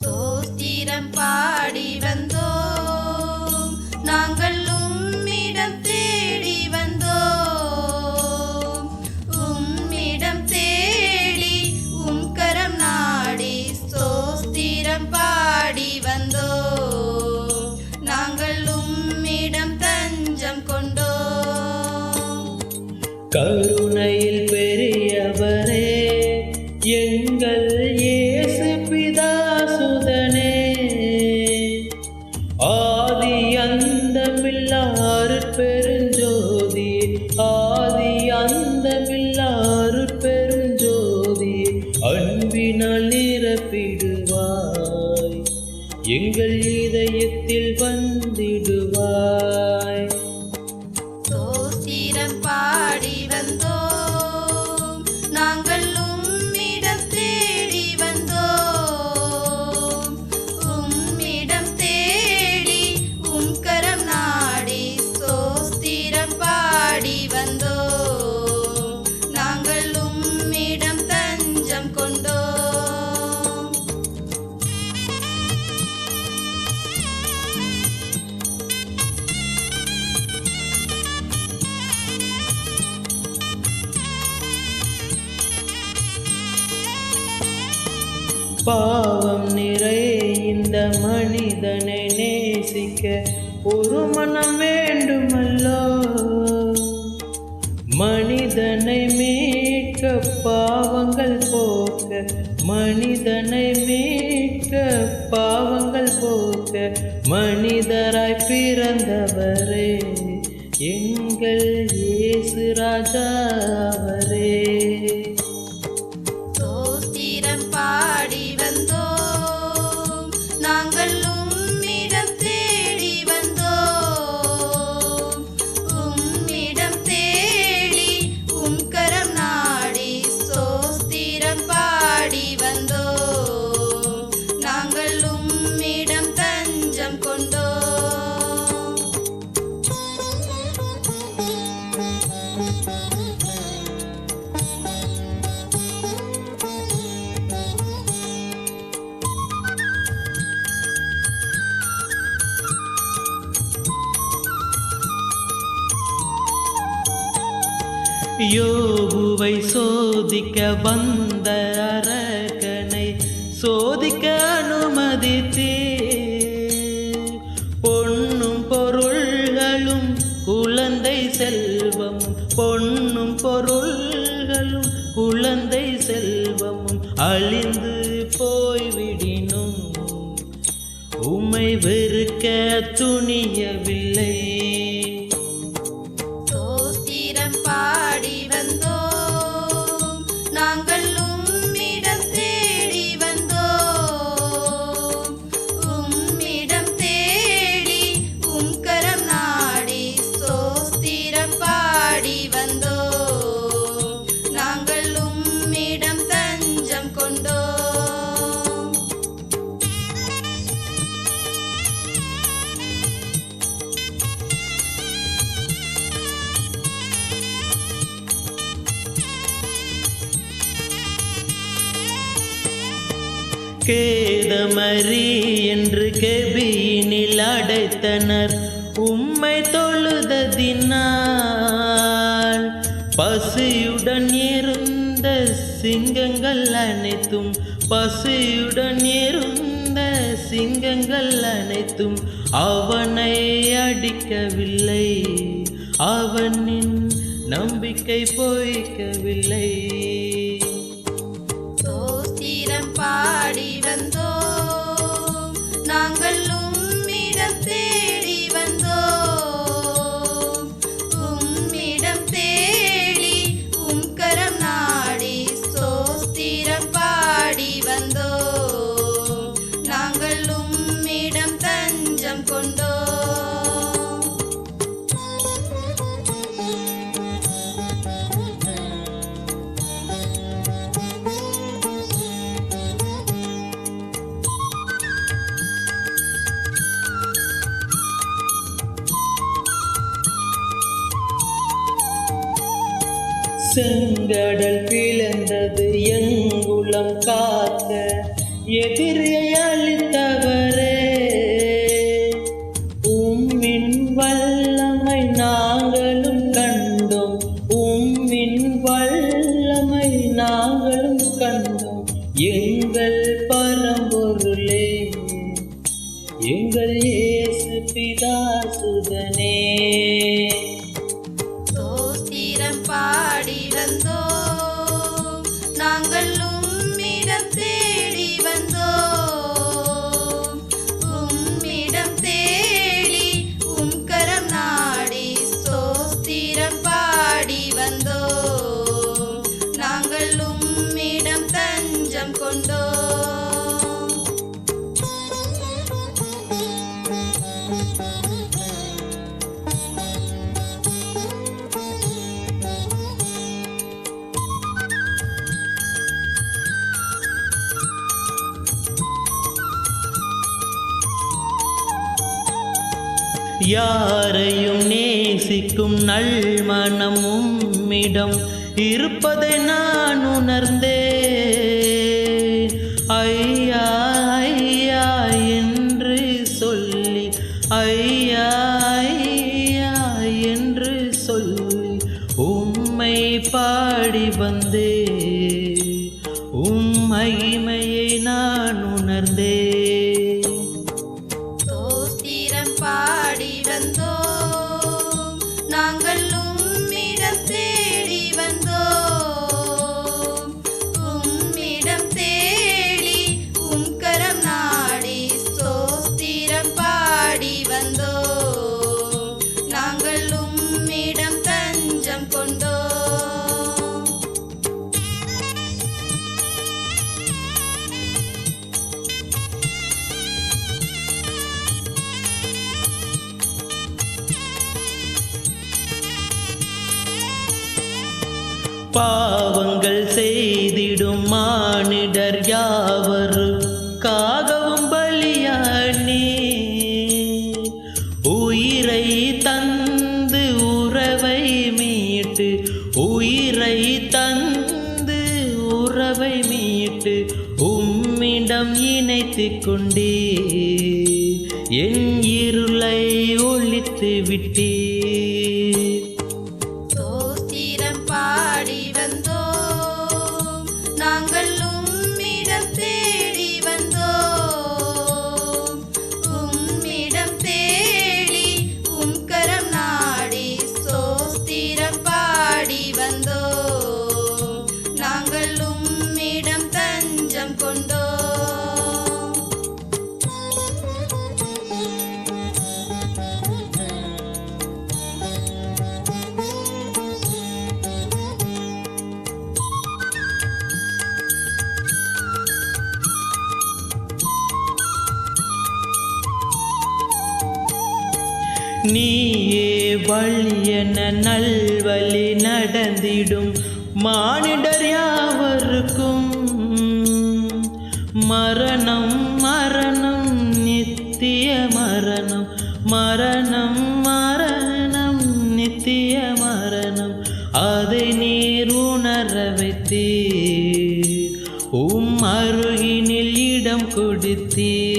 தோத்திரம் பாடி வந்தோம். நாங்கள் உம்மிடம் தேடி வந்தோம். உம்மிடம் தேடி உம்கரம் நாடி ஸ்தோத்திரம் பாடி வந்தோம். நாங்கள் உம்மிடம் தஞ்சம் கொண்டோம். கருணையில் பெரியவரே எங்கள் எங்கள் இதயத்தில் வந்திடுவாய். பாவம் நிறை இந்த மனிதனை நேசிக்க ஒரு மனம் வேண்டுமல்லோ? மனிதனை மீட்க பாவங்கள் போக்க மனிதனை மீட்க பாவங்கள் போக்க மனிதராய் பிறந்தவரே எங்கள் இயேசு ராஜா அவரே. யோகுவை சோதிக்க வந்த அரக்கனை சோதிக்க அனுமதித்தே பொன்னும் பொருள்களும் குழந்தை செல்வம் பொன்னும் பொருள்களும் குழந்தை செல்வமும் அழிந்து போய்விடினும். உமை வெறுக்க துணியவில்லை. கேதமரி என்று கெபியினில் அடைத்தனர். உம்மை தொழுததினால் பசியுடன் இருந்த சிங்கங்கள் அனைத்தும் பசியுடன் இருந்த சிங்கங்கள் அனைத்தும் அவனை அடிக்கவில்லை. அவனின் நம்பிக்கை பொய்க்கவில்லை. செங்கடல் பிளந்தது எங்குளம் காக்க எதிரியை யாரையும் நேசிக்கும் நல்மணம் உம்மிடம் இருப்பதை நான் உணர்ந்தே ஐயா ஐயா என்று சொல்லி ஐயா ஐயா என்று சொல்லி உம்மை பாடி வந்தே உம்மைமை பாவங்கள் செய்திடும் மானிடர் யாவருக்காகவும் பலியானே உயிரை தந்து உறவை மீட்டு உயிரை தந்து உறவை மீட்டு உம்மிடம் இணைத்து கொண்டே என் இருளை ஒழித்து விட்டே நீயே வழியன நல்வழி நடந்திடும் மானிடர் யாவருக்கும். மரணம் மரணம் நித்திய மரணம் மரணம் மரணம் நித்திய மரணம். அதை நீர் உணர வைத்தீர். உம் அருகினில் இடம் கொடுத்தீர்.